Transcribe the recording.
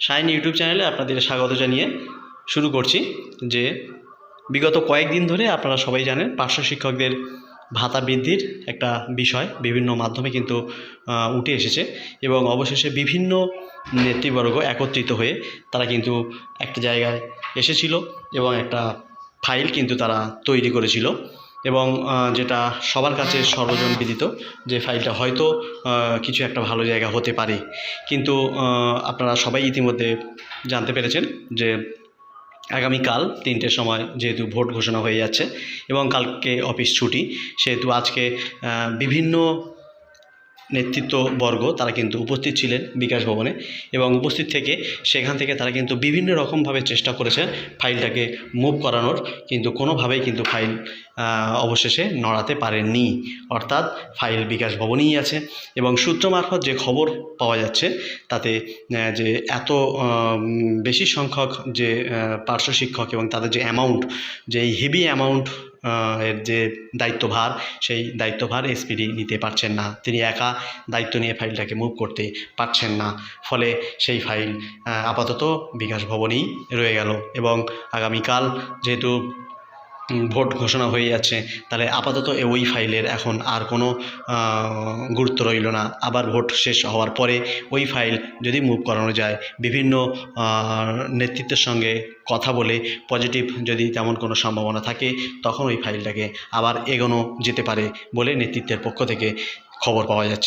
Shine YouTube চ্যানেলে আপনাদের স্বাগত জানিয়ে শুরু করছি যে বিগত কয়েকদিন ধরে আপনারা সবাই জানেন পার্শ্ব শিক্ষকদের ভাতা বৃদ্ধির একটা বিষয় বিভিন্ন মাধ্যমে কিন্তু উঠে এসেছে এবং অবশেষে বিভিন্ন নেতৃবর্গ একত্রিত হয়ে তারা কিন্তু একটা জায়গায় এসেছিল এবং একটা ফাইল কিন্তু তারা তৈরি করেছিল। এবং যেটা সবার কাছে সর্বজন বিদিত যে ফাইলটা হয়তো কিছু একটা ভালো জায়গা হতে পারে। কিন্তু আপনারা সবাই ইতিমধ্যে জানতে পেরেছেন যে আগামীকাল তিনটের সময় যেহেতু ভোট ঘোষণা হয়ে যাচ্ছে এবং কালকে অফিস ছুটি, সেহেতু আজকে বিভিন্ন নেতৃত্ববর্গ, তারা কিন্তু উপস্থিত ছিলেন বিকাশ ভবনে এবং উপস্থিত থেকে সেখান থেকে তারা কিন্তু বিভিন্ন রকমভাবে চেষ্টা করেছেন ফাইলটাকে মুভ করানোর, কিন্তু কোনোভাবেই কিন্তু ফাইল অবশেষে নড়াতে পারেননি। অর্থাৎ ফাইল বিকাশ ভবনেই আছে এবং সূত্র মারফত যে খবর পাওয়া যাচ্ছে তাতে যে এত বেশি সংখ্যক যে পার্শ্ব শিক্ষক এবং তাদের যে অ্যামাউন্ট যে হেভি অ্যামাউন্ট এর যে দায়িত্বভার, সেই দায়িত্বভার এসপিডি নিতে পারছেন না। তিনি একা দায়িত্ব নিয়ে ফাইলটাকে মুভ করতে পারছেন না। ফলে সেই ফাইল আপাতত বিকাশ ভবনেই রয়ে গেল। এবং আগামীকাল যেহেতু ভোট ঘোষণা হয়ে যাচ্ছে, তাহলে আপাতত ওই ফাইলের এখন আর কোনো গুরুত্ব রইল না। আবার ভোট শেষ হওয়ার পরে ওই ফাইল যদি মুভ করানো যায়, বিভিন্ন নেতৃত্বের সঙ্গে কথা বলে পজিটিভ যদি তেমন কোনো সম্ভাবনা থাকে, তখন ওই ফাইলটাকে আবার এগোনো যেতে পারে বলে নেতৃত্বের পক্ষ থেকে খবর পাওয়া যাচ্ছে।